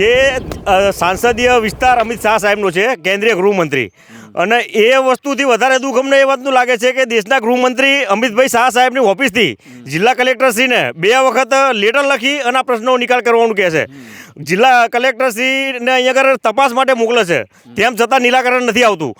કે સાંસદીય વિસ્તાર અમિત શાહ સાહેબનો છે, કેન્દ્રીય ગૃહમંત્રી. અને એ વસ્તુથી વધારે દુઃખ અમને એ વાતનું લાગે છે કે દેશના ગૃહમંત્રી અમિતભાઈ શાહ સાહેબની ઓફિસથી જિલ્લા કલેક્ટરશ્રીને બે વખત લેટર લખી અને આ પ્રશ્નનો નિકાલ કરવાનું કહે છે. જિલ્લા કલેક્ટરશ્રીને અહીંયા આગળ તપાસ માટે મોકલે છે. તેમ છતાં નિરાકરણ નથી આવતું.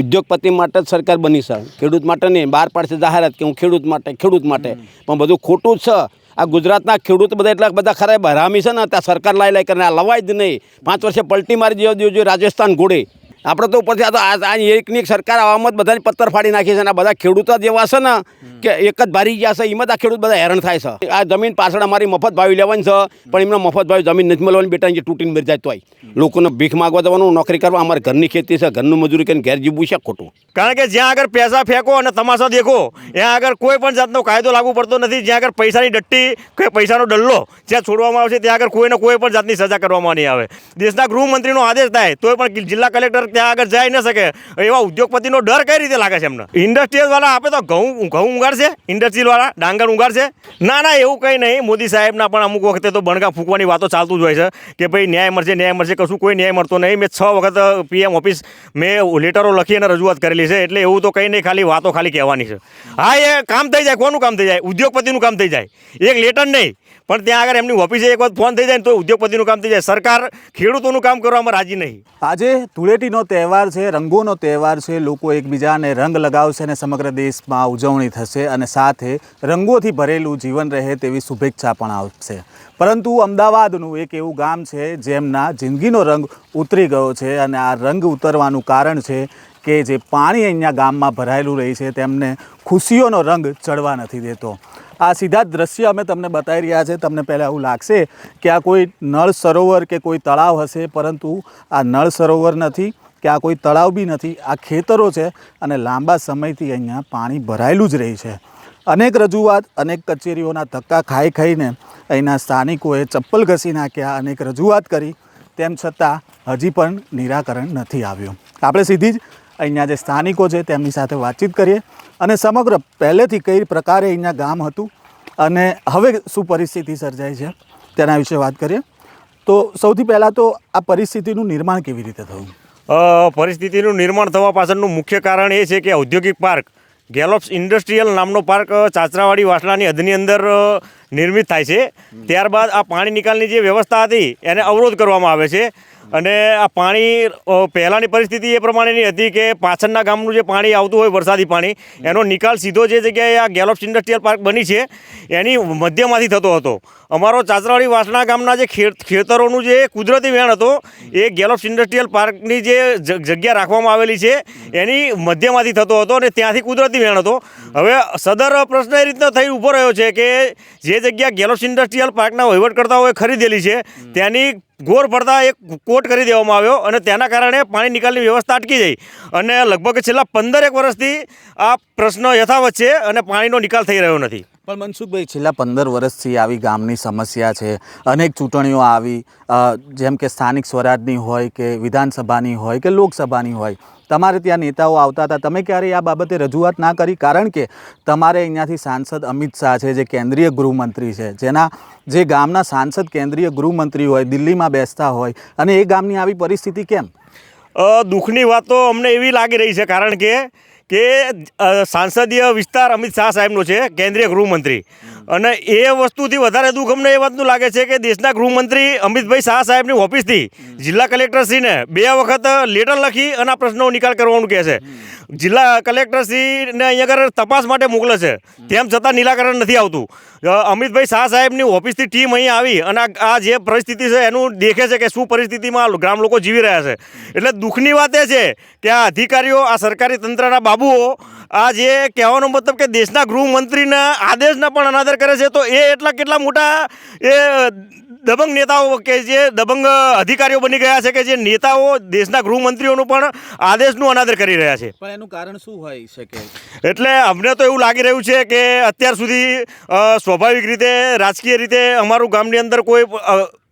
ઉદ્યોગપતિ માટે જ સરકાર બની છે ખેડૂત માટે નહીં. બહાર પાડશે જાહેરાત કે હું ખેડૂત માટે ખેડૂત માટે. પણ બધું ખોટું જ છે. આ ગુજરાતના ખેડૂત બધા એટલા બધા ખરા ભરામી છે ને, ત્યાં સરકાર લાઈ લાઈ કરીને આ લવાય જ નહીં. પાંચ વર્ષે પલટી મારી દેવા જોઈએ રાજસ્થાન ઘોડે. આપણે તો ઉપરથી આ તો આ એકની એક સરકાર આવવામાં જ બધાની પથ્થર ફાડી નાખી છે અને બધા ખેડૂતો જેવા છે ને કે એક જ ભારી ગયા છે, એમાં આ ખેડૂત બધા હેરાન થાય છે. આ જમીન પાછળ અમારી મફત ભાવી લેવાની છે, પણ એમને મફત ભાવી જમીન નથી મળવાની બેટા, જે તૂટીને મરી જાય તોય. લોકોને ભીખ માગવા જવાનું, નોકરી કરવા, અમારે ઘરની ખેતી છે, ઘરનું મજૂરી કરીને ઘેર જીવવું છે, ખોટું. કારણ કે જ્યાં આગળ પૈસા ફેંકો અને તમાશા દેખો, ત્યાં આગળ કોઈ પણ જાતનો કાયદો લાગુ પડતો નથી. જ્યાં આગળ પૈસાની ડટ્ટી કે પૈસાનો ડલ્લો જ્યાં છોડવામાં આવશે, ત્યાં આગળ કોઈને કોઈ પણ જાતની સજા કરવામાં નહીં આવે. દેશના ગૃહમંત્રીનો આદેશ થાય, તોય પણ જિલ્લા કલેક્ટર ત્યાં આગળ જઈ ન શકે. એવા ઉદ્યોગપતિનો ડર કઈ રીતે લાગે છે એમને? ઇન્ડસ્ટ્રીઝવાળા આપે તો ઘઉં ઘઉં ઉગાડશે ઇન્ડસ્ટ્રીઝવાળા ડાંગર ઉગાડશે. ના ના, એવું કંઈ નહીં. મોદી સાહેબના પણ અમુક વખતે તો બણગા ફૂંકવાની વાતો ચાલતું જ હોય છે કે ભાઈ ન્યાય મળશે ન્યાય મળશે, કશું કોઈ ન્યાય મળતો નહીં. મેં છ વખત પીએમ ઓફિસ મેં લેટરો લખી અને રજૂઆત કરેલી છે. એટલે એવું તો કંઈ નહીં, ખાલી વાતો ખાલી કહેવાની છે. હા, એ કામ થઈ જાય. કોનું કામ થઈ જાય? ઉદ્યોગપતિનું કામ થઈ જાય. એક લેટર નહીં. પણ ત્યાં આગળ એમની ઓફિસે એક વખત ફોન થઈ જાય તો ઉદ્યોગપતિનું કામ થઈ જાય. સરકાર ખેડૂતોનું કામ કરવામાં રાજી નહીં. આજે ધૂળેટીનો તહેવાર છે, રંગોનો તહેવાર છે, લોકો એકબીજાને રંગ લગાવશે અને સમગ્ર દેશમાં ઉજવણી થશે અને સાથે રંગોથી ભરેલું જીવન રહે તેવી શુભેચ્છા પણ આવશે પરંતુ અમદાવાદનું એક એવું ગામ છે, જેમના જિંદગીનો રંગ ઉતરી ગયો છે અને આ રંગ ઉતરવાનું કારણ છે કે જે પાણી અહીંયા ગામમાં ભરાયેલું રહે છે, તેમને ખુશીઓનો રંગ ચડવા નથી દેતો. આ સીધા દ્રશ્ય અમે તમને બતાવી રહ્યા છે. તમને પહેલાં એવું લાગશે કે આ કોઈ નળ સરોવર કે કોઈ તળાવ હશે, પરંતુ આ નળ સરોવર નથી, કે આ કોઈ તળાવ બી નથી. આ ખેતરો છે અને લાંબા સમયથી અહીંયા પાણી ભરાયેલું જ રહે છે. અનેક રજૂઆત, અનેક કચેરીઓના ધક્કા ખાઈ ખાઈને અહીંના સ્થાનિકોએ ચપ્પલ ઘસી નાખ્યા, અનેક રજૂઆત કરી. તેમ છતાં હજી પણ નિરાકરણ નથી આવ્યું. આપણે સીધી જ અહીંયા જે સ્થાનિકો છે તેમની સાથે વાતચીત કરીએ. અને સમગ્ર પહેલેથી કઈ પ્રકારે અહીંયા ગામ હતું અને હવે શું પરિસ્થિતિ સર્જાય છે તેના વિશે વાત કરીએ. તો સૌથી પહેલાં તો આ પરિસ્થિતિનું નિર્માણ કેવી રીતે થયું? પરિસ્થિતિનું નિર્માણ થવા પાછળનું મુખ્ય કારણ એ છે કે ઔદ્યોગિક પાર્ક ગેલોપ્સ ઇન્ડસ્ટ્રીયલ નામનો પાર્ક ચાચરાવાડી વાસણાની હદની અંદર નિર્મિત થાય છે. ત્યારબાદ આ પાણી નિકાલની જે વ્યવસ્થા હતી એને અવરોધ કરવામાં આવે છે. અને આ પાણી પહેલાંની પરિસ્થિતિ એ પ્રમાણેની હતી કે પાછળના ગામનું જે પાણી આવતું હોય, વરસાદી પાણી, એનો નિકાલ સીધો જે જગ્યાએ આ ગેલોપ્સ ઇન્ડસ્ટ્રીયલ પાર્ક બની છે, એની મધ્યમાંથી થતો હતો. અમારો ચાચરાવાડી વાસણા ગામના જે ખેતરોનું જે કુદરતી વેણ હતો, એ ગેલોપ્સ ઇન્ડસ્ટ્રીયલ પાર્કની જ- જગ્યા રાખવામાં આવેલી છે, એની મધ્યમાંથી થતો હતો અને ત્યાંથી કુદરતી વેણ હતો. હવે સદર પ્રશ્ન એ રીતના થઈ ઊભો રહ્યો છે કે જે જગ્યા ગેલોપ્સ ઇન્ડસ્ટ્રીયલ પાર્કના વહીવટકર્તાઓએ ખરીદેલી છે ત્યાંની ગોર પડતા એક કોટ કરી દેવામાં આવ્યો અને તેના કારણે પાણી નિકાલની વ્યવસ્થા અટકી ગઈ. અને લગભગ છેલ્લા પંદરેક વર્ષથી આ પ્રશ્ન યથાવત છે અને પાણીનો નિકાલ થઈ રહ્યો નથી. પણ મનસુખભાઈ, છેલ્લા પંદર વર્ષથી આવી ગામની સમસ્યા છે, અનેક ચૂંટણીઓ આવી જેમ કે સ્થાનિક સ્વરાજની હોય કે વિધાનસભાની હોય કે લોકસભાની હોય તમારે ત્યાં નેતાઓ આવતા હતા. તમે ક્યારેય આ બાબતે રજૂઆત ના કરી? કારણ કે તમારે અહીંયાથી સાંસદ અમિત શાહ છે, જે કેન્દ્રીય ગૃહમંત્રી છે, જેના જે ગામના સાંસદ કેન્દ્રીય ગૃહમંત્રી હોય, દિલ્હીમાં બેસતા હોય, અને એ ગામની આવી પરિસ્થિતિ કેમ? દુઃખની વાત તો અમને એવી લાગી રહી છે, કારણ કે કે સાંસદીય વિસ્તાર અમિત શાહ સાહેબનો છે, કેન્દ્રીય ગૃહમંત્રી. અને એ વસ્તુથી વધારે દુઃખ અમને એ વાતનું લાગે છે કે દેશના ગૃહમંત્રી અમિતભાઈ શાહ સાહેબની ઓફિસથી જિલ્લા કલેક્ટરશ્રીને બે વખત લેટર લખી અને આ પ્રશ્નનો નિકાલ કરવાનું કહે છે. જિલ્લા કલેક્ટરશ્રીને અહીંયા આગળ તપાસ માટે મોકલે છે. તેમ છતાં નિરાકરણ નથી આવતું. અમિતભાઈ શાહ સાહેબની ઓફિસથી ટીમ અહીં આવી અને આ- જે પરિસ્થિતિ છે એનું દેખે છે કે શું પરિસ્થિતિમાં ગ્રામ લોકો જીવી રહ્યા છે. એટલે દુઃખની વાત એ છે કે આ અધિકારીઓ, આ સરકારી તંત્રના બાબુઓ, આ જે કહેવાનો મતલબ કે દેશના ગૃહમંત્રીના આદેશના પણ અનાદર કરે છે, તો એ એટલા કેટલા મોટા એ દબંગ નેતાઓ કે જે દબંગ અધિકારીઓ બની ગયા છે કે જે નેતાઓ દેશના ગૃહમંત્રીઓનું પણ આદેશનું અનાદર કરી રહ્યા છે. પણ એનું કારણ શું હોય શકે એટલે અમને તો એવું લાગી રહ્યું છે કે અત્યાર સુધી સ્વાભાવિક રીતે રાજકીય રીતે અમારું ગામની અંદર કોઈ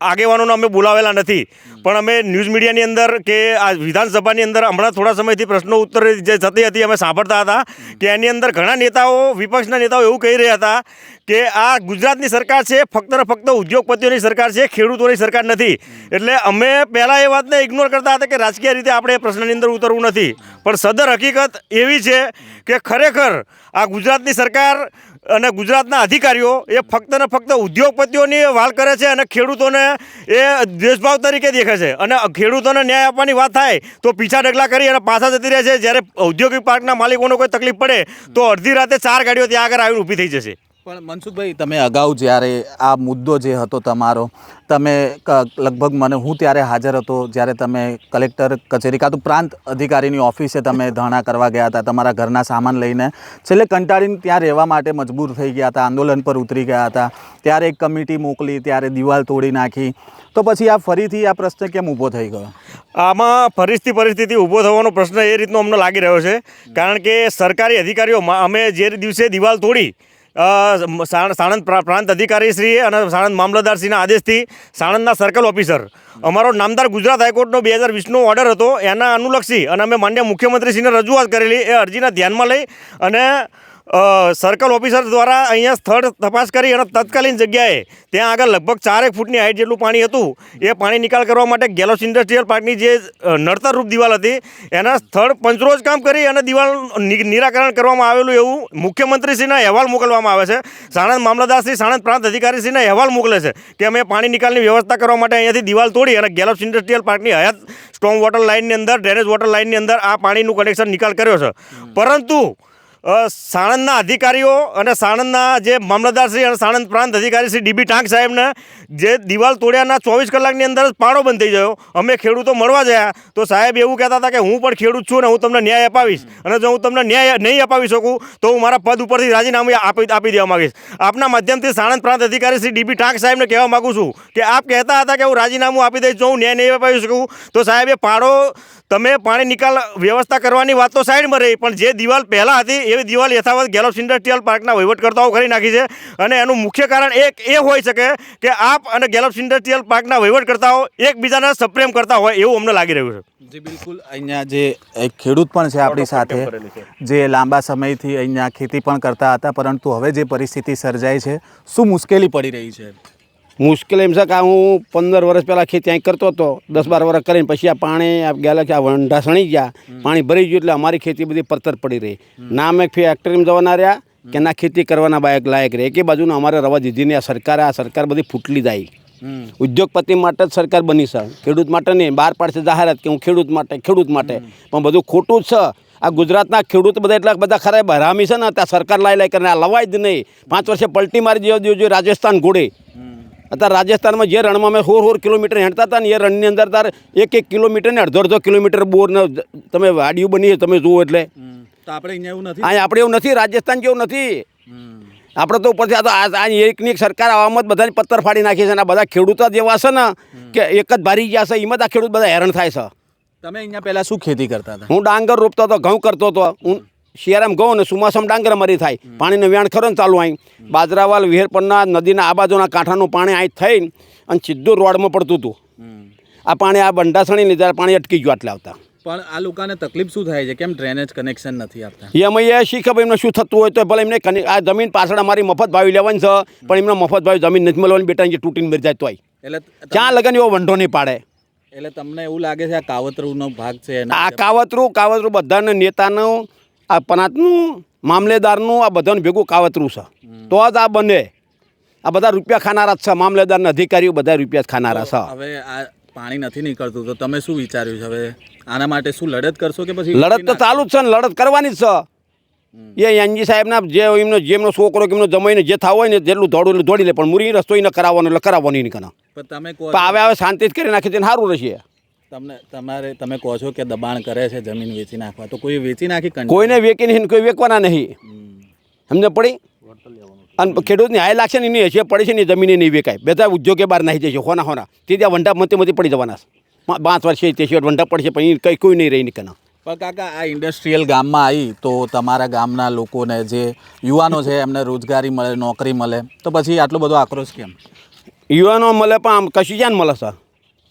આગેવાનોને અમે બોલાવેલા નથી. પણ અમે ન્યૂઝ મીડિયાની અંદર કે આ વિધાનસભાની અંદર હમણાં થોડા સમયથી પ્રશ્નો ઉત્તર જે થતી હતી અમે સાંભળતા હતા કે એની અંદર ઘણા નેતાઓ વિપક્ષના નેતાઓ એવું કહી રહ્યા હતા કે આ ગુજરાતની સરકાર છે ફક્ત ફક્ત ઉદ્યોગપતિઓની સરકાર છે ખેડૂતોની સરકાર નથી. એટલે અમે પહેલાં એ વાતને ઇગ્નોર કરતા હતા કે રાજકીય રીતે આપણે પ્રશ્નની અંદર ઉતરવું નથી. પણ સદર હકીકત એવી છે કે ખરેખર આ ગુજરાતની સરકાર અને ગુજરાતના અધિકારીઓ એ ફક્ત ને ફક્ત ઉદ્યોગપતિઓની વાલ કરે છે અને ખેડૂતોને એ દેશભાવ તરીકે દેખે છે. અને ખેડૂતોને ન્યાય આપવાની વાત થાય તો પીછા ડગલા કરી અને પાછા જતી રહે છે. જ્યારે ઔદ્યોગિક પાર્કના માલિકોને કોઈ તકલીફ પડે તો અડધી રાતે ચાર ગાડીઓ ત્યાં આગળ આવીને ઊભી થઈ જશે. પણ મનસુખભાઈ, તમે અગાઉ જ્યારે આ મુદ્દો જે હતો તમારો, તમે લગભગ મને હું ત્યારે હાજર હતો જ્યારે તમે કલેક્ટર કચેરી કાં તો પ્રાંત અધિકારીની ઓફિસે તમે ધરણા કરવા ગયા હતા, તમારા ઘરના સામાન લઈને. છેલ્લે કંટાળીને ત્યાં રહેવા માટે મજબૂર થઈ ગયા હતા, આંદોલન પર ઉતરી ગયા હતા. ત્યારે એક કમિટી મોકલી, ત્યારે દિવાલ તોડી નાખી. તો પછી આ ફરીથી આ પ્રશ્ન કેમ ઊભો થઈ ગયો? આમાં પરિસ્થિતિ પરિસ્થિતિ ઊભો થવાનો પ્રશ્ન એ રીતનો અમને લાગી રહ્યો છે. કારણ કે સરકારી અધિકારીઓ, અમે જે દિવસે દિવાલ તોડી સાણંદ પ્રા- પ્રાંત અધિકારીશ્રીએ અને સાણંદ મામલતદારશ્રીના આદેશથી સાણંદના સર્કલ ઓફિસર. અમારો નામદાર ગુજરાત હાઈકોર્ટનો બે હજાર વીસનો ઓર્ડર હતો, એના અનુલક્ષી અને અમે માન્ય મુખ્યમંત્રીશ્રીને રજૂઆત કરેલી, એ અરજીના ધ્યાનમાં લઈ અને સર્કલ ઓફિસર દ્વારા અહીંયા સ્થળ તપાસ કરી અને તત્કાલીન જગ્યાએ ત્યાં આગળ લગભગ ચારેક ફૂટની હાઈટ જેટલું પાણી હતું એ પાણી નિકાલ કરવા માટે ગેલોસ ઇન્ડસ્ટ્રીયલ પાર્કની જે નડતરરૂપ દિવાલ હતી એના સ્થળ પંચરોજ કામ કરી અને દિવાલ નિરાકરણ કરવામાં આવેલું એવું મુખ્યમંત્રીશ્રીના અહેવાલ મોકલવામાં આવે છે. સાણંદ મામલતદારશ્રી સાણંદ પ્રાંત અધિકારીશ્રીના અહેવાલ મોકલે છે કે અમે પાણી નિકાલની વ્યવસ્થા કરવા માટે અહીંયાથી દિવાલ તોડી અને ગેલોસ ઇન્ડસ્ટ્રીયલ પાર્કની હયાત સ્ટ્રોંગ વોટર લાઇનની અંદર ડ્રેનેજ વોટર લાઇનની અંદર આ પાણીનું કનેક્શન નિકાલ કર્યો છે. પરંતુ સાણંદના અધિકારીઓ અને સાણંદના જે મામલતદારશ્રી અને સાણંદ પ્રાંત અધિકારી શ્રી ડીબી ટાંક સાહેબને જે દિવાલ તોડ્યાના ચોવીસ કલાકની અંદર જ પાડો બંધ થઈ ગયો. અમે ખેડૂતો મળવા જયા તો સાહેબ એવું કહેતા હતા કે હું પણ ખેડૂત છું ને હું તમને ન્યાય અપાવીશ. અને જો હું તમને ન્યાય નહીં અપાવી શકું તો હું મારા પદ ઉપરથી રાજીનામું આપી આપી દેવા માગીશ. આપના માધ્યમથી સાણંદ પ્રાંત અધિકારી શ્રી ડીબી ટાંક સાહેબને કહેવા માગું છું કે આપ કહેતા હતા કે હું રાજીનામું આપી દઈશ જો હું ન્યાય નહીં અપાવી શકું તો સાહેબ એ પાડો, તમે પાણી નિકાલ વ્યવસ્થા કરવાની વાત તો સાઈડમાં રહી, પણ જે દિવાલ પહેલાં હતી એવી દિવાલ યથાવત ગેલોપ્સ ઇન્ડસ્ટ્રીયલ પાર્કના વહીવટકર્તાઓ કરી નાખી છે અને એનું મુખ્ય કારણ એક એ હોઈ શકે કે આપ અને ગેલોપ્સ ઇન્ડસ્ટ્રીયલ પાર્કના વહીવટકર્તાઓ એકબીજાના સપ્રેમ કરતા હોય એવું અમને લાગી રહ્યું છે. જી, બિલકુલ. અહીંયા જે એક ખેડૂત પણ છે આપણી સાથે, જે લાંબા સમયથી અહીંયા ખેતી પણ કરતા હતા, પરંતુ હવે જે પરિસ્થિતિ સર્જાઈ છે, શું મુશ્કેલી પડી રહી છે? મુશ્કેલ એમ છે કે હું પંદર વર્ષ પહેલાં ખેતી અહીં કરતો હતો. દસ બાર વર્ષ કરીને પછી આ પાણી આ ગયેલા કે આ વંઢા સણી ગયા. પાણી ભરી ગયું એટલે અમારી ખેતી બધી પડતર પડી રહી. ના અમે ફેક્ટરીમાં જવાના રહ્યા કે ના ખેતી કરવાના બાયક લાયક રહે. એકે બાજુને અમારે રવા દીધી ને આ સરકારે આ સરકાર બધી ફૂટલી જાય. ઉદ્યોગપતિ માટે જ સરકાર બની છે. ખેડૂત માટે નહીં બહાર પાડશે જાહેરાત કે હું ખેડૂત માટે ખેડૂત માટે. પણ બધું ખોટું જ છે. આ ગુજરાતના ખેડૂત બધા એટલા બધા ખરા હરામી છે ને ત્યાં સરકાર લાઈ લાઈ કરીને આ લવાય જ નહીં. પાંચ વર્ષે પલટી મારી દેવા દેવું રાજસ્થાન ઘોડે. અત્યારે રાજસ્થાનમાં જે રણમાં અમે સોળ સોળ કિલોમીટર હેંડતા હતા ને એ રણની અંદર તાર એક એક કિલોમીટર ને અડધો અડધો કિલોમીટર બોરને તમે વાડીઓ બની તમે જુઓ એટલે. આપણે એવું નથી? આપણે એવું નથી રાજસ્થાન જેવું નથી. આપણે તો ઉપરથી આ તો આ એકની એક સરકાર આવવામાં જ બધાને પથ્થર ફાડી નાખી છે અને આ બધા ખેડૂતો જેવા છે ને કે એક જ ભારી ગયા છે એમાં જ આ ખેડૂત બધા હેરાન થાય છે. તમે અહીંયા પહેલાં શું ખેતી કરતા હતા? હું ડાંગર રોપતો હતો ઘઉં કરતો હતો. હું શિયાળામાં ઘઉં ને સુમાસમ ડાંગર મરી થાય. પાણીનું વ્યાણ ખરો ને ચાલુ અહીં બાજરાવાલ વિહેર પરના નદીના આ બાજુના કાંઠાનું પાણી અહીં થઈને અને સીધું રોડમાં પડતું હતું. આ પાણી આ બંડાસણી લીધા પાણી અટકી ગયું આટલા આવતા. પણ આ લોકોને તકલીફ શું થાય છે? કેમ ડ્રેનેજ કનેક્શન નથી આપતા? એ અમે એ શી એમને શું થતું હોય તો ભલે એમને આ જમીન પાછળ અમારી મફત ભાવી લેવાની છે પણ એમને મફત ભાવી જમીન નથી મળવાની બેટા જે તૂટીને મરી જાય તોય. એટલે ક્યાં લગન એવો વંઢો નહીં પાડે. એટલે તમને એવું લાગે છે આ કાવતરુનો ભાગ છે? આ કાવતરું કાવતરું બધાને નેતાનું આ પનાતનું મામલેદારનું આ બધાનું ભેગું કાવતરું છે. તો જ આ બને. આ બધા રૂપિયા ખાનારા જ છે મામલેદારના અધિકારીઓ બધા રૂપિયા ખાનારા છે. હવે આ પાણી નથી નીકળતું તો તમે શું વિચાર્યું છે? હવે આના માટે શું લડત કરશો કે પછી લડત તો ચાલુ જ છે ને લડત કરવાની જ છે. એ એનજી સાહેબના જે એમનો જેમનો છોકરો કે એમનો જમાઈને જે થાવ હોય ને જેટલું દોડું દોડી લે પણ મુરી રસ્તો એને કરાવવાનો એટલે કરાવવાનો નહીં કના તમે હવે હવે શાંતિ જ કરી નાખી તેને સારું રહેશે. તમને તમારે તમે કહો છો કે દબાણ કરે છે જમીન વેચી નાખવા તો કોઈ વેચી નાખી કોઈને વેચી નહીં કોઈ વેકવાના નહીં. સમજ પડી? અને ખેડૂતની હાય લાગશે ને એની હશે પડી છે ને જમીન જમીને નહીં વેકાય બધા ઉદ્યોગે બહાર નાખી જશે હોના હોના. તે ત્યાં વંડા મતે મતે પડી જવાના પાંચ વર્ષે તે સિવાય વંડા પડશે પણ કંઈ કોઈ નહીં રહી નીકળના પણ કાકા આ ઇન્ડસ્ટ્રીયલ ગામમાં આવી તો તમારા ગામના લોકોને જે યુવાનો છે એમને રોજગારી મળે નોકરી મળે તો પછી આટલો બધો આક્રોશ કેમ? યુવાનો મળે પણ આમ કશું જ્યાં મળે સર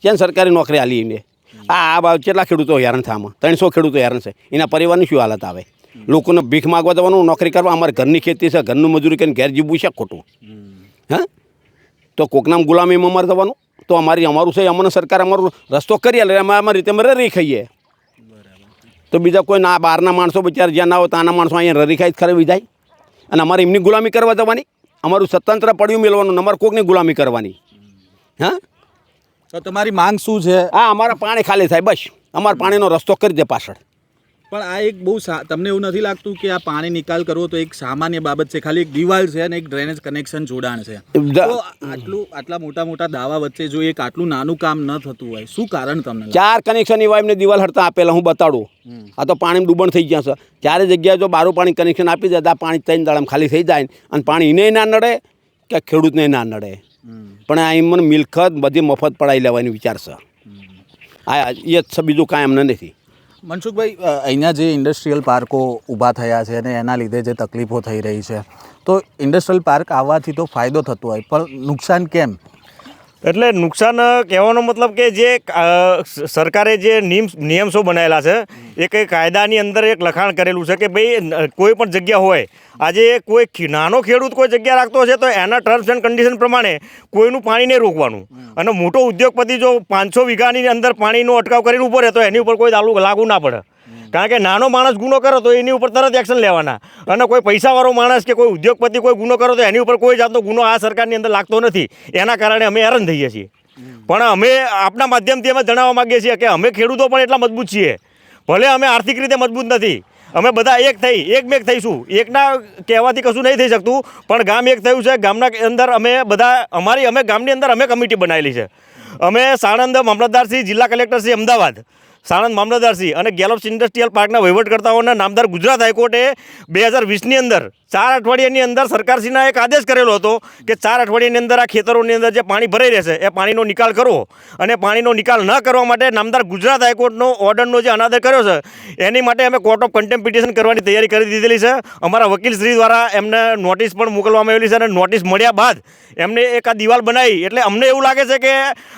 ક્યાં સરકારી નોકરી આલી એને આ આ બાબત કેટલા ખેડૂતો હેરાન થાય આમાં? ત્રણસો ખેડૂતો હેરાન છે. એના પરિવારની શું હાલત આવે? લોકોને ભીખ માગવા જવાનું, નોકરી કરવા, અમારે ઘરની ખેતી છે, ઘરનું મજૂરી કરીને ઘેર જીવવું છે, ખોટું. હા? તો કોકનામ ગુલામીમાં અમારે જવાનું? તો અમારી અમારું છે, અમને સરકાર અમારો રસ્તો કરી આલે, અમે અમારી રીતે અમે રરી ખાઈએ. તો બીજા કોઈ ના બહારના માણસો બચાર, જ્યાં ના હોય ત્યાંના માણસો અહીંયા રરી ખાઈ જ ખરાબી જાય અને અમારે એમની ગુલામી કરવા જવાની? અમારું સ્વતંત્ર પડ્યું મેળવાનું અમારે કોકની ગુલામી કરવાની? હા? તો તમારી માંગ શું છે? હા અમારા પાણી ખાલી થાય બસ. અમારા પાણીનો રસ્તો કરી દે પાછળ. પણ આ એક બહુ તમને એવું નથી લાગતું કે આ પાણી નિકાલ કરવો તો એક સામાન્ય બાબત છે? ખાલી એક દિવાલ છે અને એક ડ્રેનેજ કનેક્શન જોડાણ છે. તો આટલું આટલા મોટા મોટા દાવા વચ્ચે જો એક આટલું નાનું કામ ન થતું હોય શું કારણ તમને ચાર કનેક્શન એવા એમને દિવાલ હડતા આપેલા હું બતાડું. આ તો પાણી ડૂબણ થઈ ગયા છે. ચારે જગ્યાએ જો બારું પાણી કનેક્શન આપી દે તો આ પાણી ત્રણ દાડામાં ખાલી થઈ જાય અને પાણી એને ના નડે કે ખેડૂતને ના નડે? પણ આ એમને મિલકત બધી મફત પડાવી લેવાની વિચાર છે. આ એ જ બીજું કાંઈ એમને નથી. મનસુખભાઈ અહીંયા જે ઇન્ડસ્ટ્રીયલ પાર્કો ઊભા થયા છે અને એના લીધે જે તકલીફો થઈ રહી છે, તો ઇન્ડસ્ટ્રીયલ પાર્ક આવવાથી તો ફાયદો થતો હોય, પણ નુકસાન કેમ? એટલે નુકસાન કહેવાનો મતલબ કે જે સરકારે જે નિયમ નિયમસો બનાવેલા છે એ કંઈ કાયદાની અંદર એક લખાણ કરેલું છે કે ભાઈ કોઈ પણ જગ્યા હોય આજે કોઈ નાનો ખેડૂત કોઈ જગ્યા રાખતો છે તો એના ટર્મ્સ એન્ડ કન્ડિશન પ્રમાણે કોઈનું પાણી નહીં રોકવાનું અને મોટો ઉદ્યોગપતિ જો પાંચસો વીઘાની અંદર પાણીનો અટકાવ કરીને ઊભો રહે તો એની ઉપર કોઈ દાલુ લાગુ ના પડે. કારણ કે નાનો માણસ ગુનો કરો તો એની ઉપર તરત એક્શન લેવાના. અને કોઈ પૈસાવાળો માણસ કે કોઈ ઉદ્યોગપતિ કોઈ ગુનો કરો તો એની ઉપર કોઈ જાતનો ગુનો આ સરકારની અંદર લાગતો નથી. એના કારણે અમે હેરાન થઈએ છીએ. પણ અમે આપના માધ્યમથી અમે જણાવવા માગીએ છીએ કે અમે ખેડૂતો પણ એટલા મજબૂત છીએ. ભલે અમે આર્થિક રીતે મજબૂત નથી. અમે બધા એક થઈ એક મેક થઈશું. એકના કહેવાથી કશું નહીં થઈ શકતું પણ ગામ એક થયું છે. ગામના અંદર અમે બધા અમારી અમે ગામની અંદર અમે કમિટી બનાવેલી છે. અમે સાણંદ મામલતદારશ્રી જિલ્લા કલેક્ટરશ્રી અમદાવાદ. સાણંદ મામલતદારસિંહ અને ગેલોપ્સ ઇન્ડસ્ટ્રીયલ પાર્કના વહીવટકર્તાઓના નામદાર ગુજરાત હાઈકોર્ટે બે હજાર વીસની અંદર ચાર અઠવાડિયાની અંદર સરકારશ્રીના એક આદેશ કરેલો હતો કે ચાર અઠવાડિયાની અંદર આ ખેતરોની અંદર જે પાણી ભરાઈ રહેશે, એ પાણીનો નિકાલ કરવો. અને પાણીનો નિકાલ ન કરવા માટે નામદાર ગુજરાત હાઈકોર્ટનો ઓર્ડરનો જે અનાદર કર્યો છે, એની માટે અમે કોર્ટ ઓફ કન્ટેમ્પ પિટિશન કરવાની તૈયારી કરી દીધેલી છે. અમારા વકીલશ્રી દ્વારા એમને નોટિસ પણ મોકલવામાં આવેલી છે અને નોટિસ મળ્યા બાદ એમને એક આ દિવાલ બનાવી. એટલે અમને એવું લાગે છે કે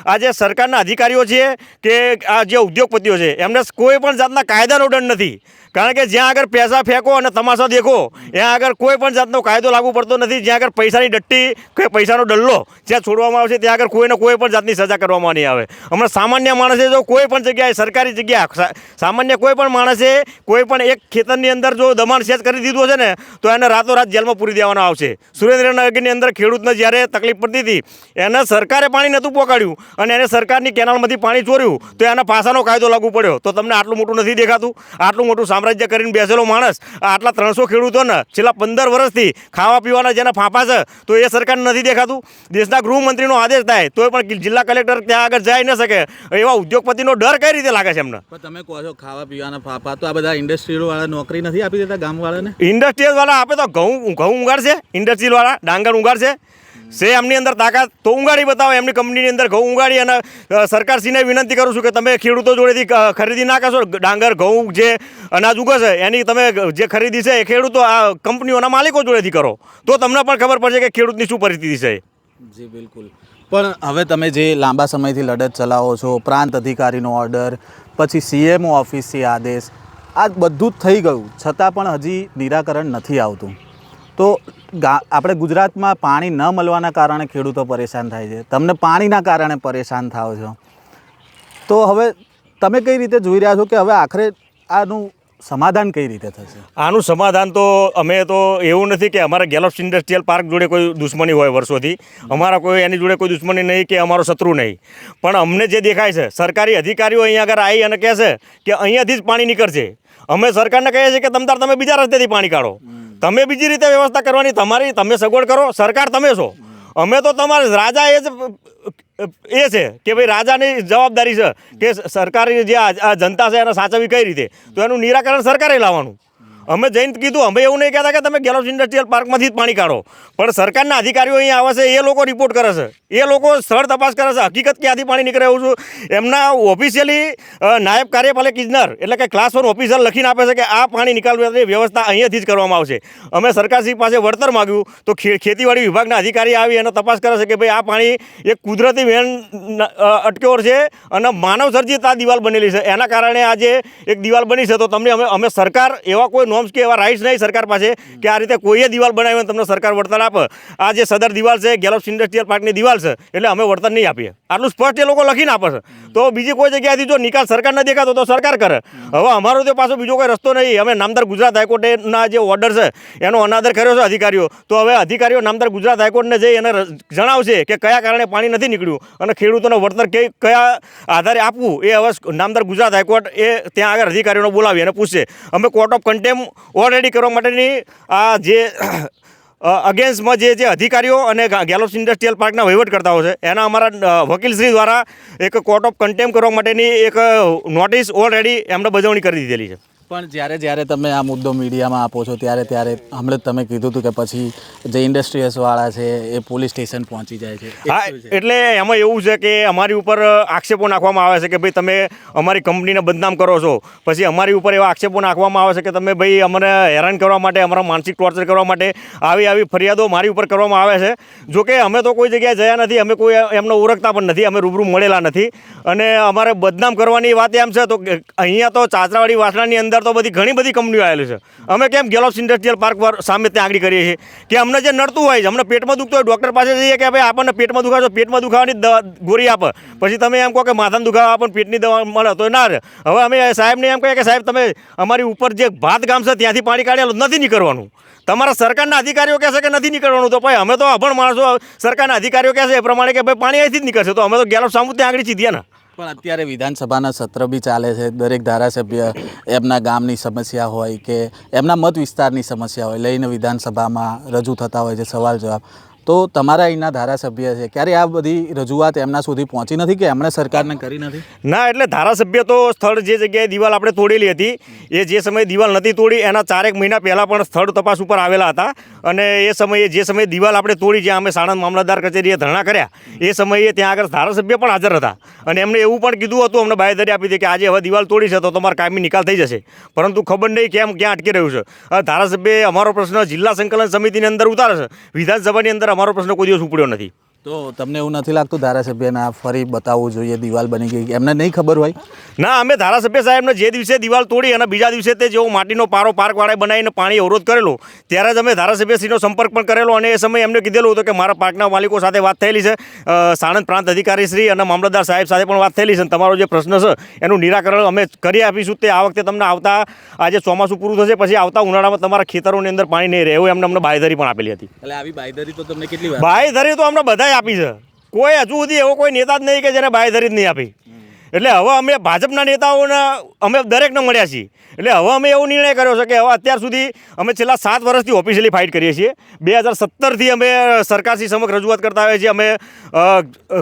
આ જે સરકારના અધિકારીઓ છે કે આ જે ઉદ્યોગપતિઓ છે. એમને કોઈ પણ જાતના કાયદાનો દંડ નથી. કારણ કે જ્યાં આગળ પૈસા ફેંકો અને તમાશા દેખો, ત્યાં આગળ કોઈ પણ જાતનો કાયદો લાગુ પડતો નથી. જ્યાં આગળ પૈસાની ડટ્ટી કે પૈસાનો ડલ્લો જ્યાં છોડવામાં આવશે, ત્યાં આગળ કોઈને કોઈ પણ જાતની સજા કરવામાં નહીં આવે. હમણાં સામાન્ય માણસે જો કોઈ પણ જગ્યાએ, સરકારી જગ્યા સામાન્ય કોઈ પણ માણસે કોઈ પણ એક ખેતરની અંદર જો દમાણ સેચ કરી દીધું હશે ને, તો એને રાતોરાત જેલમાં પૂરી દેવાનો આવશે. સુરેન્દ્રનગરની અંદર ખેડૂતને જ્યારે તકલીફ પડતી હતી, એને સરકારે પાણી નહોતું પહોંચાડ્યું અને એને સરકારની કેનાલમાંથી પાણી ચોર્યું, તો એના પાસાનો કાયદો લાગુ પડ્યો. તો તમને આટલું મોટું નથી દેખાતું? આટલું મોટું સામ્રાજ્ય કરીને બેસેલો માણસ. આટલા ત્રણસો ખેડૂતોને છેલ્લા પંદર વર્ષથી ખાવા પીવાના જેના ફાંફા છે તો એ સરકારને નથી દેખાતું. દેશના ગૃહમંત્રીનો આદેશ થાય તોય પણ જિલ્લા કલેક્ટર ત્યાં આગળ જઈ ન શકે. એવા ઉદ્યોગપતિનો ડર કઈ રીતે લાગે છે એમને? તમે કહો છો ખાવા પીવાના ફાફા તો આ બધા ઇન્ડસ્ટ્રીયલ વાળા નોકરી નથી આપી દેતા ગામવાળાને? ઇન્ડસ્ટ્રીયલ વાળા આપે તો ઘઉં ઘઉં ઉગાડશે ઇન્ડસ્ટ્રીયલ વાળા ડાંગર ઉગાડશે. છે એમની અંદર તાકાત, તો ઉગાડી બતાવો, એમની કંપનીની અંદર ઘઉં ઉગાડી અને સરકારશ્રીને વિનંતી કરું છું કે તમે ખેડૂતો જોડેથી ખરીદી ના કરશો. ડાંગર, ઘઉં જે અનાજ ઉગે એની તમે જે ખરીદી છે એ ખેડૂતો, આ કંપનીઓના માલિકો જોડેથી કરો. તો તમને પણ ખબર પડશે કે ખેડૂતની શું પરિસ્થિતિ છે જી, બિલકુલ. પણ હવે તમે જે લાંબા સમયથી લડત ચલાવો છો, પ્રાંત અધિકારીનો ઓર્ડર પછી સીએમઓ ઓફિસથી આદેશ, આ બધું જ થઈ ગયું. છતાં પણ હજી નિરાકરણ નથી આવતું. તો આપણે ગુજરાતમાં પાણી ન મળવાના કારણે ખેડૂતો પરેશાન થાય છે. તમને પાણીના કારણે પરેશાન થાવ છો. તો હવે તમે કઈ રીતે જોઈ રહ્યા છો કે હવે આખરે આનું સમાધાન કઈ રીતે થશે? આનું સમાધાન તો અમે તો એવું નથી કે અમારા ગેલોપ્સ ઇન્ડસ્ટ્રીયલ પાર્ક જોડે કોઈ દુશ્મની હોય વર્ષોથી. અમારા કોઈ એની જોડે કોઈ દુશ્મની નહીં કે અમારો શત્રુ નહીં. પણ અમને જે દેખાય છે સરકારી અધિકારીઓ અહીંયા આગળ આવી અને કહેશે કે અહીંયાથી જ પાણી નીકળશે. અમે સરકારને કહીએ છીએ કે તમતાર તમે બીજા રસ્તેથી પાણી કાઢો. તમે બીજી રીતે વ્યવસ્થા કરવાની, તમારી, તમે સગવડ કરો, સરકાર તમે છો. અમે તો તમારે રાજા એ જ, એ છે કે ભાઈ રાજાની જવાબદારી છે કે સરકારી જે આ આ જનતા છે એને સાચવવી કઈ રીતે? તો એનું નિરાકરણ સરકારે લાવવાનું. અમે જઈને કીધું, અમે એવું નહીં કહેતા કે તમે ગેલોસ ઇન્ડસ્ટ્રીયલ પાર્કમાંથી જ પાણી કાઢો. પણ સરકારના અધિકારીઓ અહીંયા આવે છે, એ લોકો રિપોર્ટ કરે છે. એ લોકો સ્થળ તપાસ કરે છે. હકીકત ક્યાંથી પાણી નીકળે એવું છું? એમના ઓફિશિયલી નાયબ કાર્યપાલક ઇજનર, એટલે કે ક્લાસ વન ઓફિસર લખીને આપે છે કે આ પાણી નિકાલવાની વ્યવસ્થા અહીંયાથી જ કરવામાં આવશે. અમે સરકારશ્રી પાસે વળતર માગ્યું, તો ખેતીવાડી વિભાગના અધિકારી આવી અને તપાસ કરે છે કે ભાઈ આ પાણી એક કુદરતી વેણ અટક્યોર છે અને માનવ સર્જિત આ દિવાલ બનેલી છે. એના કારણે આજે એક દિવાલ બની છે. તો તમને અમે અમે સરકાર એવા કોઈ નોર્મ્સ કે એવા રાઇટ્સ નહીં સરકાર પાસે, કે આ રીતે કોઈએ દિવાલ બનાવી તમને સરકાર વળતર આપે. આ જે સદર દિવાલ છે ગેલોપ્સ ઇન્ડસ્ટ્રીયલ પાર્કની દિવાલ છે, એટલે અમે વળતર નહીં આપીએ. આટલું સ્પષ્ટ એ લોકો લખીને આપે છે. તો બીજી કોઈ જગ્યાએથી જો નિકાલ સરકાર ન દેખાતો તો સરકાર કરે. હવે અમારો તો પાછો બીજો કોઈ રસ્તો નહીં. અમે નામદાર ગુજરાત હાઈકોર્ટના જે ઓર્ડર છે, એનો અનાદર કર્યો છે અધિકારીઓ. તો હવે અધિકારીઓ નામદાર ગુજરાત હાઈકોર્ટને જઈ એને જણાવશે કે કયા કારણે પાણી નથી નીકળ્યું અને ખેડૂતોને વળતર કે કયા આધારે આપવું એ હવે નામદાર ગુજરાત હાઈકોર્ટ એ ત્યાં આગળ અધિકારીઓને બોલાવી અને પૂછશે. અમે કોર્ટ ઓફ કન્ટેમ ઓલરેડી કરવા માટેની આ જે અગેન્સ્ટમાં જે જે અધિકારીઓ અને ગેલોસ ઇન્ડસ્ટ્રીયલ પાર્કના વહીવટ કરતાઓ છે, એના અમારા વકીલશ્રી દ્વારા એક કોર્ટ ઓફ કન્ટેમ કરવા માટેની એક નોટિસ ઓલરેડી એમણે બજવણી કરી દીધેલી છે. પણ જ્યારે જ્યારે તમે આ મુદ્દો મીડિયામાં આપો છો ત્યારે ત્યારે હમણાં તમે કીધું હતું કે પછી જે ઇન્ડસ્ટ્રીયલ્સવાળા છે એ પોલીસ સ્ટેશન પહોંચી જાય છે. હા એટલે એમાં એવું છે કે અમારી ઉપર આક્ષેપો નાખવામાં આવે છે કે ભાઈ તમે અમારી કંપનીને બદનામ કરો છો. પછી અમારી ઉપર એવા આક્ષેપો નાખવામાં આવે છે કે તમે ભાઈ અમને હેરાન કરવા માટે અમારા માનસિક ટોર્ચર કરવા માટે આવી આવી ફરિયાદો મારી ઉપર કરવામાં આવે છે. જો કે અમે તો કોઈ જગ્યાએ જયા નથી અમે કોઈ એમને ઓળખતા પણ નથી અમે રૂબરૂ મળેલા નથી. અને અમારે બદનામ કરવાની વાત એમ છે તો અહીંયા તો ચાચરાવાડી વાસણાની અંદર તો બધી ઘણી બધી કંપનીઓ આવેલી છે. અમે કેમ ગેલોપ્સ ઇન્ડસ્ટ્રીયલ પાર્ક પર સામે ત્યાં આગળ કરીએ છીએ કે અમને જે નડતું હોય છે, અમને પેટમાં દુખતું હોય ડૉક્ટર પાસે જઈએ કે ભાઈ આપણને પેટમાં દુખાવે પેટમાં દુખાવાની ગોળી આપે. પછી તમે એમ કહો કે માથામાં દુખાવા આપણને પેટની દવા મળે તો ના રહે. હવે અમે સાહેબને એમ કહીએ કે સાહેબ, તમે અમારી ઉપર જે ભાત ગામ છે ત્યાંથી પાણી કાઢેલું નથી નીકળવાનું. તમારા સરકારના અધિકારીઓ કહેશે કે નથી નીકળવાનું. તો ભાઈ અમે તો અભણ માણસો, સરકારના અધિકારીઓ કહેશે એ પ્રમાણે કે ભાઈ પાણી અહીંથી જ નીકળશે. તો અમે તો ગેલો સામુ ત્યાં આગળ ચીધ્યા ને. પણ અત્યારે વિધાનસભાના સત્ર બી ચાલે છે. દરેક ધારાસભ્ય એમના ગામની સમસ્યા હોય કે એમના મત વિસ્તારની સમસ્યા હોય, લઈને વિધાનસભામાં રજૂ થતા હોય છે સવાલ જવાબ. તો તમારા અહીંના ધારાસભ્ય છે. ક્યારે આ બધી રજૂઆત એમના સુધી પહોંચી નથી કે એમણે સરકારને કરી નથી? ના, એટલે ધારાસભ્ય તો સ્થળ જે જગ્યાએ દિવાલ આપણે તોડેલી હતી, એ જે સમયે દિવાલ નથી તોડી, એના ચારેક મહિના પહેલાં પણ સ્થળ તપાસ ઉપર આવેલા હતા. અને એ સમયે, જે સમયે દિવાલ આપણે તોડી, જ્યાં અમે સાણંદ મામલતદાર કચેરીએ ધરણા કર્યા, એ સમયે ત્યાં આગળ ધારાસભ્ય પણ હાજર હતા. અને એમણે એવું પણ કીધું હતું, અમને બાયદરી આપી હતી કે આજે હવે દિવાલ તોડી છે, તો તમારે કાયમી નિકાલ થઈ જશે. પરંતુ ખબર નહીં કેમ, ક્યાં અટકી રહ્યું છે. ધારાસભ્ય અમારો પ્રશ્ન જિલ્લા સંકલન સમિતિની અંદર ઉતારે છે. વિધાનસભાની અંદર અમારો પ્રશ્ન કોઈ દિવસ ઉપડ્યો નથી. તો તમને એવું નથી લાગતું ધારાસભ્યને આ ફરી બતાવવું જોઈએ દિવાલ બની ગઈ? એમને નહીં ખબર હોય? ના અમે ધારાસભ્ય સાહેબને જે દિવસે દિવાલ તોડી અને બીજા દિવસે તે જેવો માટીનો પારો પાર્કવાળાએ બનાવીને પાણી અવરોધ કરેલો ત્યારે જ અમે ધારાસભ્યશ્રીનો સંપર્ક પણ કરેલો અને એ સમયે એમને કીધેલું હતું કે મારા પાર્કના માલિકો સાથે વાત થયેલી છે. સાણંદ પ્રાંત અધિકારી શ્રી અને મામલતદાર સાહેબ સાથે પણ વાત થયેલી છે અને તમારો જે પ્રશ્ન છે એનું નિરાકરણ અમે કરી આપીશું. તે આ વખતે તમને આવતા આજે ચોમાસું પૂરું થશે પછી આવતા ઉનાળામાં તમારા ખેતરોની અંદર પાણી નહીં રહે એવું એમને અમને બાયધરી પણ આપેલી હતી. એટલે આવી બાયધરી તો તમને કેટલી બાયધરી તો અમને બધાય આપી છે. કોઈ હજુ સુધી એવો કોઈ નેતા જ નહીં કે જેને બાંયધરી જ નહીં આપી. એટલે હવે અમે ભાજપના નેતાઓના અમે દરેકને મળ્યા છીએ. એટલે હવે અમે એવો નિર્ણય કર્યો છે કે હવે અત્યાર સુધી અમે છેલ્લા સાત વર્ષથી ઓફિશિયલી ફાઇટ કરીએ છીએ. બે હજાર સત્તરથી અમે સરકારશ્રી સમક્ષ રજૂઆત કરતા આવીએ છીએ. અમે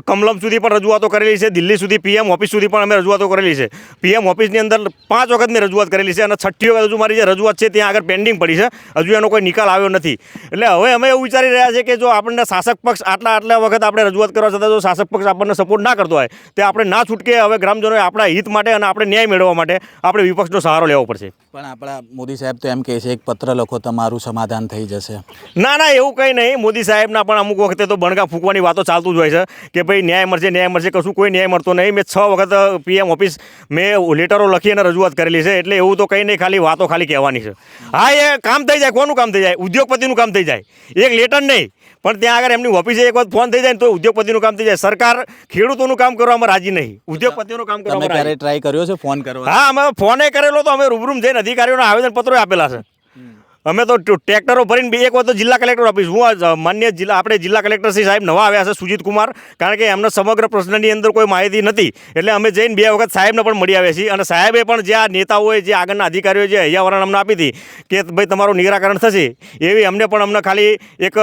કમલમ સુધી પણ રજૂઆતો કરેલી છે. દિલ્હી સુધી પીએમ ઓફિસ સુધી પણ અમે રજૂઆતો કરેલી છે. પીએમ ઓફિસની અંદર પાંચ વખત મેં રજૂઆત કરેલી છે અને છઠ્ઠી વખત હજુ મારી જે રજૂઆત છે ત્યાં આગળ પેન્ડિંગ પડી છે. હજુ એનો કોઈ નિકાલ આવ્યો નથી. એટલે હવે અમે એવું વિચારી રહ્યા છીએ કે જો આપણને શાસક પક્ષ આટલા આટલા વખત આપણે રજૂઆત કરવા છતાં જો શાસક પક્ષ આપણને સપોર્ટ ના કરતો હોય, તે આપણે ના છૂટકે હવે ગ્રામજનોએ આપણા હિત માટે અને આપણે ન્યાય મેળવવા માટે આપણે વિપક્ષનો સહારો લેવો પડશે. પણ આપણા મોદી સાહેબ તો એમ કહે છે એક પત્ર લખો તમારું સમાધાન થઈ જશે. ના ના એવું કંઈ નહીં. મોદી સાહેબના પણ અમુક વખતે તો બણગા ફૂંકવાની વાતો ચાલતું જ હોય છે કે ભાઈ ન્યાય મળશે ન્યાય મળશે કશું કોઈ ન્યાય મળતો નહીં. મેં છ વખત પીએમ ઓફિસ મેં લેટરો લખી અને રજૂઆત કરેલી છે એટલે એવું તો કંઈ નહીં ખાલી વાતો ખાલી કહેવાની છે. હા એ કામ થઈ જાય. કોનું કામ થઈ જાય? ઉદ્યોગપતિનું કામ થઈ જાય. એક લેટર નહીં. પણ ત્યાં આગળ એમની ઓફિસે એક વખત ફોન થઈ જાય ને તો ઉદ્યોગપતિનું કામ થઈ જાય. સરકાર ખેડૂતોનું કામ કરવામાં રાજી નહીં. ઉદ્યોગપતિનું કામ કરવામાં ક્યારે ટ્રાય કર્યો છે? ફોન કરવા હા અમે ફોને કરેલો તો અમે રૂબરૂમ જઈને અધિકારીઓને આવેદનપત્રો આપેલા છે. અમે તો ટ્રેક્ટરો ભરીને બે એક વખત જિલ્લા કલેક્ટર ઓફિસ. હું માન્ય જિલ્લા આપણે જિલ્લા કલેક્ટર શ્રી સાહેબ નવા આવ્યા છે સુજીત કુમાર. કારણ કે એમને સમગ્ર પ્રશ્નની અંદર કોઈ માહિતી નથી. એટલે અમે જઈને બે વખત સાહેબને પણ મળી આવ્યા છીએ. અને સાહેબે પણ જે આ નેતાઓએ જે આગળના અધિકારીઓ જે હૈયાવરણ અમને આપી હતી કે ભાઈ તમારું નિરાકરણ થશે એવી અમને પણ અમને ખાલી એક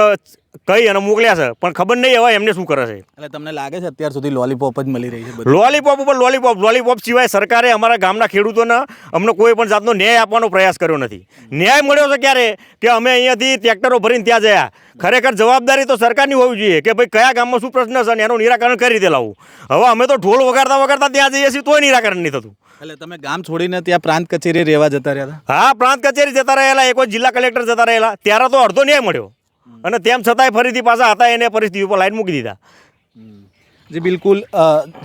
કહી અને મોકલ્યા છે પણ ખબર નહીં હવે એમને શું કરે છે. એટલે તમને લાગે છે અત્યાર સુધી લોલીપોપ જ મળી રહી છે લોલીપોપ ઉપર લોલીપોપ લોલીપોપ સિવાય સરકારે અમારા ગામના ખેડૂતોને અમને કોઈ પણ જાતનો ન્યાય આપવાનો પ્રયાસ કર્યો નથી. ન્યાય મળ્યો છે ક્યારે? કે અમે અહીંયાથી ટ્રેક્ટરો ભરીને ત્યાં જયા. ખરેખર જવાબદારી તો સરકારની હોવી જોઈએ કે ભાઈ કયા ગામમાં શું પ્રશ્ન છે અને એનું નિરાકરણ કઈ રીતે લાવવું? હવે અમે તો ઢોલ વગાડતા વગાડતા ત્યાં જઈએ છીએ તોય નિરાકરણ નહીં થતું. એટલે તમે ગામ છોડીને ત્યાં પ્રાંત કચેરી રહેવા જતા રહ્યા હા પ્રાંત કચેરી જતા રહેલા એક જિલ્લા કલેક્ટર જતા રહેલા. ત્યારે તો અડધો ન્યાય મળ્યો. અને તેમ છતાંય ફરીથી પાછા હતા એને પરિસ્થિતિ ઉપર લાઈન મૂકી દીધા. જે, બિલકુલ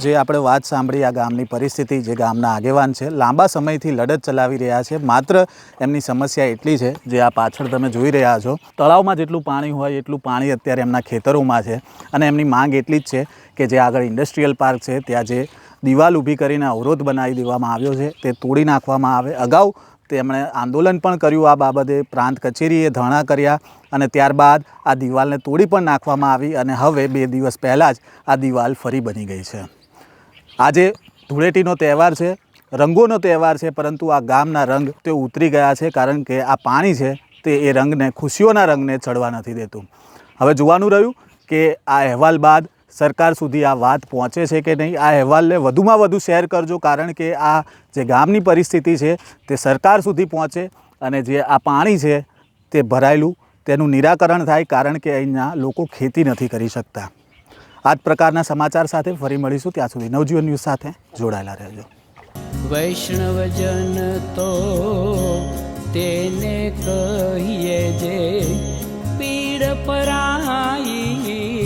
જે આપણે વાત સાંભળી આ ગામની પરિસ્થિતિ, જે ગામના આગેવાન છે, લાંબા સમયથી લડત ચલાવી રહ્યા છે. માત્ર એમની સમસ્યા એટલી છે, જે આ પાછળ તમે જોઈ રહ્યા છો. તળાવમાં જેટલું પાણી હોય, એટલું પાણી અત્યારે એમના ખેતરોમાં છે. અને એમની માંગ એટલી જ છે કે જે આગળ ઇન્ડસ્ટ્રીયલ પાર્ક છે, ત્યાં જે દિવાલ ઊભી કરીને અવરોધ બનાવી દેવામાં આવ્યો છે, તે તોડી નાખવામાં આવે. અગાઉ તેમણે આંદોલન પણ કર્યું આ બાબતે. પ્રાંત કચેરીએ ધરણા કર્યા અને ત્યારબાદ આ દિવાલને તોડી પણ નાખવામાં આવી અને હવે બે દિવસ પહેલાં જ આ દિવાલ ફરી બની ગઈ છે. આજે ધૂળેટીનો તહેવાર છે, રંગોનો તહેવાર છે, પરંતુ આ ગામના રંગ તે ઉતરી ગયા છે કારણ કે આ પાણી છે તે એ રંગને, ખુશીઓના રંગને ચડવા નથી દેતું. હવે જોવાનું રહ્યું કે આ અહેવાલ બાદ સરકાર સુધી આ વાત પહોંચે છે કે નહીં, આ અહેવાલને વધુમાં વધુ શેર કરજો, કારણ કે આ જે ગામની પરિસ્થિતિ છે તે સરકાર સુધી પહોંચે અને જે આ પાણી છે તે ભરાયેલું, તેનું નિરાકરણ થાય, કારણ કે અહીંના લોકો ખેતી નથી કરી શકતા. આ જ પ્રકારના સમાચાર સાથે ફરી મળીશું. ત્યાં સુધી નવજીવન ન્યૂઝ સાથે જોડાયેલા રહેજો. વૈષ્ણવજન તો તેને કહીએ જે પીડ પરાઈ